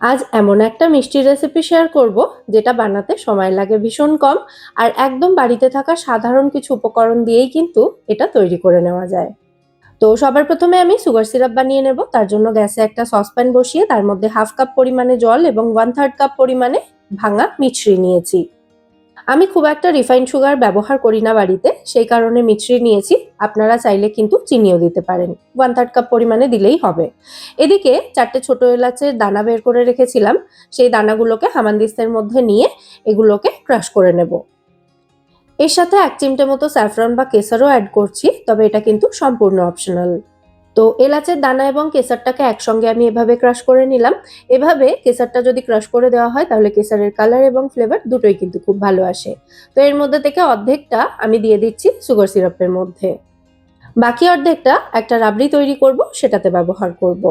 আজ এমন একটা মিষ্টি রেসিপি শেয়ার করব, যেটা বানাতে সময় লাগে ভীষণ কম আর একদম বাড়িতে থাকা সাধারণ কিছু উপকরণ দিয়েই কিন্তু এটা তৈরি করে নেওয়া যায়। তো সবার প্রথমে আমি সুগার সিরাপ বানিয়ে নেব, তার জন্য গ্যাসে একটা সসপ্যান বসিয়ে তার মধ্যে হাফ কাপ পরিমাণে জল এবং ওয়ান থার্ড কাপ পরিমাণে ভাঙা মিছরি নিয়েছি। আমি খুব একটা রিফাইন্ড সুগার ব্যবহার করি না বাড়িতে, সেই কারণে মিছরি নিয়েছি। আপনারা চাইলে কিন্তু চিনিও দিতে পারেন। ওয়ান থার্ড কাপ পরিমাণে দিলেই হবে। এদিকে চারটে ছোট এলাচের দানা বের করে রেখেছিলাম। সেই দানাগুলোকে হামানদিস্তের মধ্যে নিয়ে এগুলোকে ক্রাশ করে নেব। এর সাথে এক চিমটে মতো স্যাফরন বা কেসারও অ্যাড করছি, তবে এটা কিন্তু সম্পূর্ণ অপশনাল তো এলাচের দানা এবং কেসারটাকে একসঙ্গে আমি এভাবে ক্রাশ করে নিলাম। এভাবে কেসারটা যদি ক্রাশ করে দেওয়া হয়, তাহলে কেসারের কালার এবং ফ্লেভার দুটোই কিন্তু খুব ভালো আসে। তো এর মধ্যে থেকে অর্ধেকটা আমি দিয়ে দিচ্ছি সুগার সিরাপের মধ্যে। বাকি অর্ধেকটা একটা রাবড়ি তৈরি করব, সেটাতে ব্যবহার করব।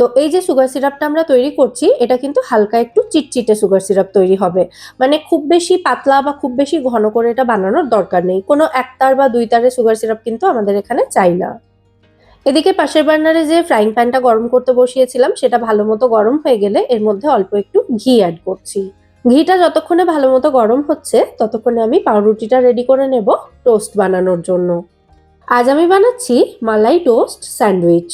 তো এই যে সুগার সিরাপটা আমরা তৈরি করছি, এটা কিন্তু হালকা একটু চিটচিটে সুগার সিরাপ তৈরি হবে। মানে খুব বেশি পাতলা বা খুব বেশি ঘন করে এটা বানানোর দরকার নেই। কোনো এক তার বা দুই তারের সুগার সিরাপ কিন্তু আমাদের এখানে চাই না। এদিকে পাশের বার্নারে যে ফ্রাইং প্যানটা গরম করতে বসিয়েছিলাম, সেটা ভালো মতো গরম হয়ে গেলে এর মধ্যে অল্প একটু ঘি অ্যাড করছি। ঘিটা যতক্ষণে ভালো মতো গরম হচ্ছে, ততক্ষণে আমি পাউরুটিটা রেডি করে নেব টোস্ট বানানোর জন্য। আজ আমি বানাচ্ছি মালাই টোস্ট স্যান্ডউইচ।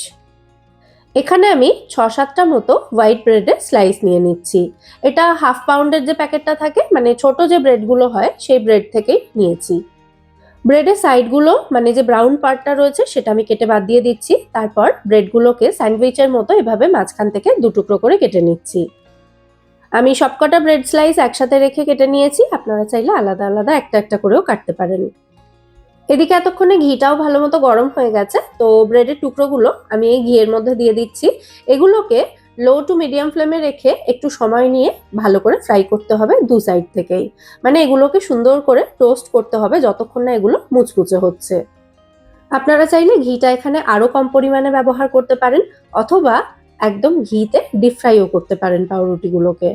এখানে আমি ছ সাতটা মতো হোয়াইট ব্রেডের স্লাইস নিয়ে নিচ্ছি। এটা হাফ পাউন্ডের যে প্যাকেটটা থাকে মানে ছোট যে ব্রেডগুলো হয়, সেই ব্রেড থেকেই নিয়েছি। ব্রেডের সাইডগুলো মানে যে ব্রাউন পার্টটা রয়েছে, সেটা আমি কেটে বাদ দিয়ে দিচ্ছি। তারপর ব্রেডগুলোকে স্যান্ডউইচের মতো এভাবে মাঝখান থেকে দু টুকরো করে কেটে নিচ্ছি। আমি সবকটা ব্রেড স্লাইস একসাথে রেখে কেটে নিয়েছি। আপনারা চাইলে আলাদা আলাদা একটা একটা করেও কাটতে পারেন। এদিকে এতক্ষণে ঘিটাও ভালো মতো গরম হয়ে গেছে। তো ব্রেডের টুকরোগুলো আমি এই ঘিয়ের মধ্যে দিয়ে দিচ্ছি। এগুলোকে লো টু মিডিয়াম ফ্লেমে রেখে একটু সময় নিয়ে ভালো করে ফ্রাই করতে হবে দু সাইড থেকেই। মানে এগুলোকে সুন্দর করে টোস্ট করতে হবে যতক্ষণ না এগুলো মুচমুচে হচ্ছে। আপনারা চাইলে ঘিটা এখানে আরও কম পরিমাণে ব্যবহার করতে পারেন, অথবা একদম ঘিতে ডিপ ফ্রাইও করতে পারেন পাউরুটিগুলোকে।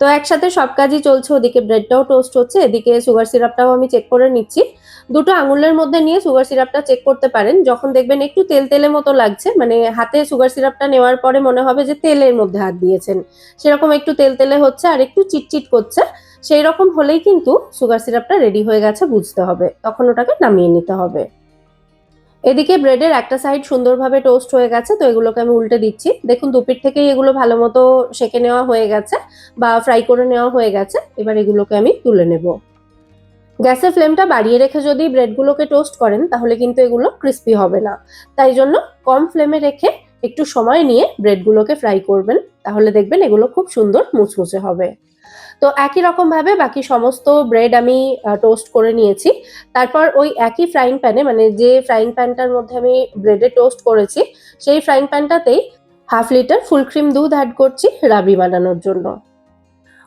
তো একসাথে সব কাজই চলছে, ওদিকে ব্রেডটাও টোস্ট হচ্ছে, এদিকে সুগার সিরাপটাও আমি চেক করে নিচ্ছি। দুটো আঙুলের মধ্যে নিয়ে সুগার সিরাপটা চেক করতে পারেন, যখন দেখবেন একটু তেল তেলের মতো লাগছে মানে হাতে সুগার সিরাপটা নেওয়ার পরে মনে হবে যে তেলের মধ্যে হাত দিয়েছেন। সেরকম একটু তেল তেলে হচ্ছে আর একটু চিটচিট করছে সেই রকম হলেই কিন্তু সুগার সিরাপটা রেডি হয়ে গেছে, বুঝতে হবে। তখন ওটাকে নামিয়ে নিতে হবে। এদিকে ব্রেডের একটা সাইড সুন্দরভাবে টোস্ট হয়ে গেছে, তো এগুলোকে আমি উল্টে দিচ্ছি। দেখুন দুপির থেকেই এগুলো ভালো মতো সেকে নেওয়া হয়ে গেছে বা ফ্রাই করে নেওয়া হয়ে গেছে। এবার এগুলোকে আমি তুলে নেব। গ্যাসের ফ্লেমটা বাড়িয়ে রেখে যদি ব্রেডগুলোকে টোস্ট করেন, তাহলে কিন্তু এগুলো ক্রিস্পি হবে না। তাই জন্য কম ফ্লেমে রেখে একটু সময় নিয়ে ব্রেডগুলোকে ফ্রাই করবেন, তাহলে দেখবেন এগুলো খুব সুন্দর মুচমুচে হবে। তো একই রকম ভাবে বাকি সমস্ত ব্রেড আমি টোস্ট করে নিয়েছি। তারপর ওই একই ফ্রাইং প্যানে মানে যে ফ্রাইং প্যানটার মধ্যে আমি ব্রেডে টোস্ট করেছি, সেই ফ্রাইং প্যানটাতেই হাফ লিটার ফুল ক্রিম দুধ অ্যাড করছি রাবড়ি বানানোর জন্য।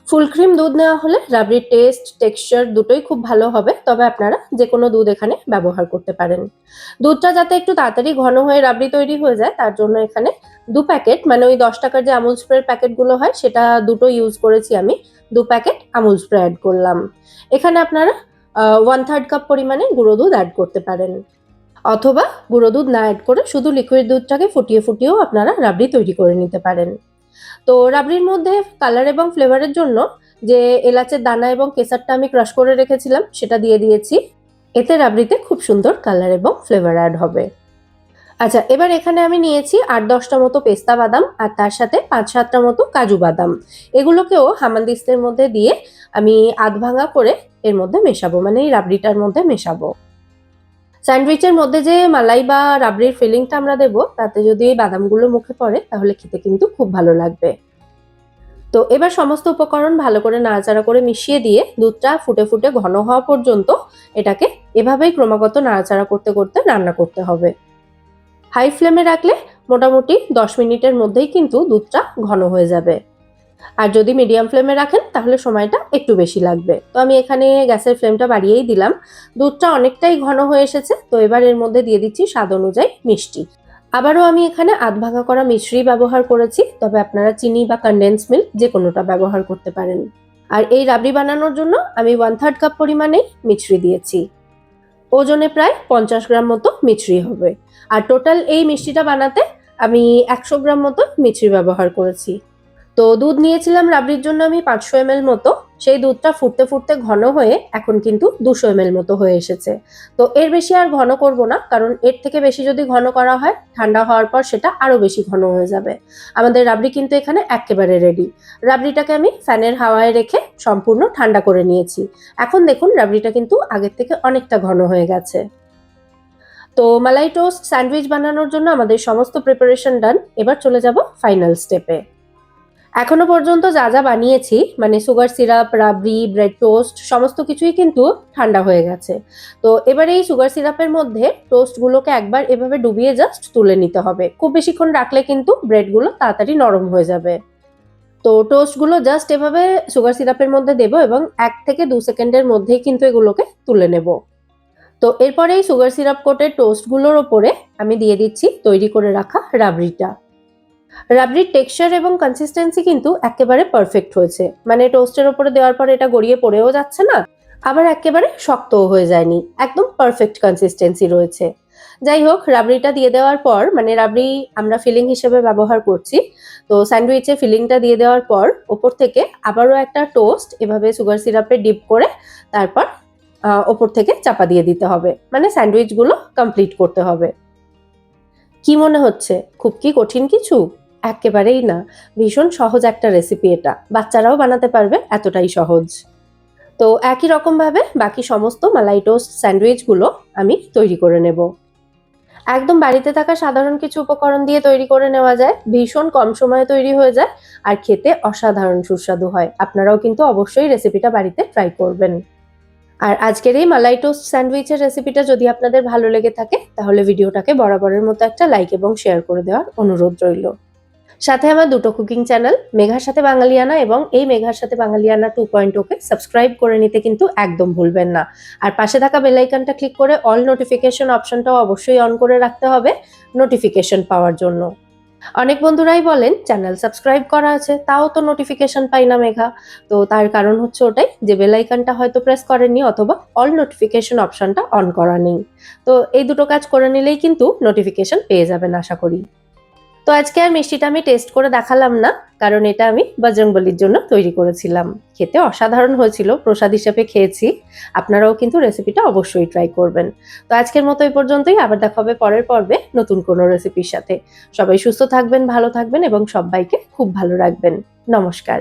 ফুল ক্রিম দুধ নেওয়া হলে রাবড়ির টেস্ট টেক্সচার দুটোই খুব ভালো হবে, তবে আপনারা যে কোনো দুধ এখানে ব্যবহার করতে পারেন। দুধটা যাতে একটু তাড়াতাড়ি ঘন হয়ে রাবড়ি তৈরি হয়ে যায়, তার জন্য এখানে দু প্যাকেট মানে ওই দশ টাকার যে আমুল স্প্রের প্যাকেটগুলো হয়, সেটা দুটো ইউজ করেছি আমি। দু প্যাকেট আমুল স্প্রে অ্যাড করলাম। এখানে আপনারা ওয়ান থার্ড কাপ পরিমাণে গুঁড়ো দুধ অ্যাড করতে পারেন। অথবা গুঁড়ো দুধ না অ্যাড করে শুধু লিকুইড দুধটাকে ফুটিয়ে ফুটিয়েও আপনারা রাবড়ি তৈরি করে নিতে পারেন। তো রাবড়ির মধ্যে কালার এবং ফ্লেভারের জন্য যে এলাচের দানা এবং কেসারটা আমি ক্রাশ করে রেখেছিলাম, সেটা দিয়ে দিয়েছি। এতে রাবড়িতে খুব সুন্দর কালার এবং ফ্লেভার অ্যাড হবে। আচ্ছা এবার এখানে আমি নিয়েছি আট দশটা মতো পেস্তা বাদাম আর তার সাথে পাঁচ সাতটা মতো কাজু বাদাম। এগুলোকেও হামানদিস্তের মধ্যে দিয়ে আমি আধ ভাঙা করে এর মধ্যে মেশাবো মানে এই রাবড়িটার মধ্যে মেশাবো। স্যান্ডউইচের মধ্যে যে মালাই বা রাবড়ির ফিলিংটা আমরা দেবো, তাতে যদি এই বাদামগুলো মুখে পড়ে, তাহলে খেতে কিন্তু খুব ভালো লাগবে। তো এবার সমস্ত উপকরণ ভালো করে নাড়াচাড়া করে মিশিয়ে দিয়ে দুধটা ফুটে ফুটে ঘন হওয়া পর্যন্ত এটাকে এভাবেই ক্রমাগত নাড়াচাড়া করতে করতে রান্না করতে হবে। হাই ফ্লেমে রাখলে মোটামুটি দশ মিনিটের মধ্যেই কিন্তু দুধটা ঘন হয়ে যাবে। আর যদি মিডিয়াম ফ্লেমে রাখেন, তাহলে সময়টা একটু বেশি লাগবে। তো আমি এখানে গ্যাসের ফ্লেমটা বাড়িয়েই দিলাম। দুধটা অনেকটাই ঘন হয়ে এসেছে, তো এবার এর মধ্যে দিয়ে দিচ্ছি স্বাদ অনুযায়ী মিষ্টি। আবারও আমি এখানে আধ ভাঙা করা মিশ্রি ব্যবহার করেছি, তবে আপনারা চিনি বা কনডেন্স মিল্ক যে কোনোটা ব্যবহার করতে পারেন। আর এই রাবড়ি বানানোর জন্য আমি ওয়ান থার্ড কাপ পরিমাণেই মিছরি দিয়েছি। ওজনে প্রায় পঞ্চাশ গ্রাম মতো মিছরি হবে। আর টোটাল এই মিষ্টিটা বানাতে আমি একশো গ্রাম মতো মিছরি ব্যবহার করেছি। তো দুধ নিয়েছিলাম রাবড়ির জন্য আমি পাঁচশো এম মতো। সেই দুধটা ফুটতে ফুটতে ঘন হয়ে এখন কিন্তু দুশো এম মতো হয়ে এসেছে। তো এর বেশি আর ঘন করব না, কারণ এর থেকে বেশি যদি ঘন করা হয়, ঠান্ডা হওয়ার পর সেটা আরও বেশি ঘন হয়ে যাবে। আমাদের রাবড়ি কিন্তু এখানে একেবারে রেডি রাবড়িটাকে আমি ফ্যানের হাওয়ায় রেখে সম্পূর্ণ ঠান্ডা করে নিয়েছি। এখন দেখুন রাবড়িটা কিন্তু আগের থেকে অনেকটা ঘন হয়ে গেছে। তো মালাই টোস্ট স্যান্ডউইচ বানানোর জন্য আমাদের সমস্ত প্রিপারেশন ডান এবার চলে যাব ফাইনাল স্টেপে এখনও পর্যন্ত যা যা বানিয়েছি মানে sugar syrup rabri bread toast সমস্ত কিছুই কিন্তু ঠান্ডা হয়ে গেছে। তো এবার এই সুগার সিরাপের মধ্যে টোস্টগুলোকে একবার এভাবে ডুবিয়ে জাস্ট তুলে নিতে হবে। খুব বেশিক্ষণ রাখলে কিন্তু ব্রেডগুলো তাড়াতাড়ি নরম হয়ে যাবে। তো টোস্টগুলো জাস্ট এভাবে সুগার সিরাপের মধ্যে দেবো এবং এক থেকে দু সেকেন্ডের মধ্যেই কিন্তু এগুলোকে তুলে নেব। তো এরপরে এই সুগার সিরাপ কোটের টোস্টগুলোর ওপরে আমি দিয়ে দিচ্ছি তৈরি করে রাখা রাবড়িটা। রাবড়ির টেক্সচার এবং কনসিস্টেন্সি কিন্তু একেবারে পারফেক্ট হয়েছে। মানে টোস্টের ওপরে দেওয়ার পর এটা গড়িয়ে পড়েও যাচ্ছে না, আবার একেবারে শক্তও হয়ে যায়নি। একদম পারফেক্ট কনসিস্টেন্সি রয়েছে। যাই হোক, রাবড়িটা দিয়ে দেওয়ার পর মানে রাবড়ি আমরা ফিলিং হিসেবে ব্যবহার করছি, তো স্যান্ডউইচে ফিলিংটা দিয়ে দেওয়ার পর, ওপর থেকে আবারও একটা টোস্ট এভাবে সুগার সিরাপে ডিপ করে তারপর ওপর থেকে চাপা দিয়ে দিতে হবে। মানে স্যান্ডউইচগুলো কমপ্লিট করতে হবে। কি মনে হচ্ছে? খুব কি কঠিন কিছু? একেবারেই না। ভীষণ সহজ একটা রেসিপি এটা। বাচ্চারাও বানাতে পারবে, এতটাই সহজ। তো একই রকমভাবে বাকি সমস্ত মালাই টোস্ট স্যান্ডউইচগুলো আমি তৈরি করে নেব। একদম বাড়িতে থাকা সাধারণ কিছু উপকরণ দিয়ে তৈরি করে নেওয়া যায়। ভীষণ কম সময়ে তৈরি হয়ে যায় আর খেতে অসাধারণ সুস্বাদু হয়। আপনারাও কিন্তু অবশ্যই রেসিপিটা বাড়িতে ট্রাই করবেন। আর আজকের এই মালাই টোস্ট স্যান্ডউইচের রেসিপিটা যদি আপনাদের ভালো লেগে থাকে, তাহলে ভিডিওটাকে বরাবরের মতো একটা লাইক এবং শেয়ার করে দেওয়ার অনুরোধ রইল। সাথে আমার দুটো কুকিং চ্যানেল, মেঘার সাথে বাঙালিয়ানা এবং এই মেঘার সাথে Bangaliyana two point okay subscribe করে নিতে কিন্তু একদম ভুলবেন না। আর পাশে থাকা বেলাইকানটা ক্লিক করে অল নোটিফিকেশন অপশনটাও অবশ্যই অন করে রাখতে হবে নোটিফিকেশন পাওয়ার জন্য। অনেক বন্ধুরাই বলেন, চ্যানেল সাবস্ক্রাইব করা আছে, তাও তো নোটিফিকেশন পাই না মেঘা। তো তার কারণ হচ্ছে ওটাই যে বেলাইকানটা হয়তো প্রেস করেননি অথবা অল নোটিফিকেশন অপশনটা অন করা নেই। তো এই দুটো কাজ করে নিলেই কিন্তু নোটিফিকেশন পেয়ে যাবেন আশা করি। তো আজকে আর মিষ্টিটা আমি টেস্ট করে দেখালাম না, কারণ এটা আমি বজরংবলির জন্য তৈরি করেছিলাম। খেতে অসাধারণ হয়েছিল, প্রসাদ হিসেবে খেয়েছি। আপনারাও কিন্তু রেসিপিটা অবশ্যই ট্রাই করবেন। তো আজকের মতো এই পর্যন্তই, আবার দেখা হবে পরের পর্বে নতুন কোনো রেসিপির সাথে। সবাই সুস্থ থাকবেন, ভালো থাকবেন এবং সবাইকে খুব ভালো রাখবেন। নমস্কার।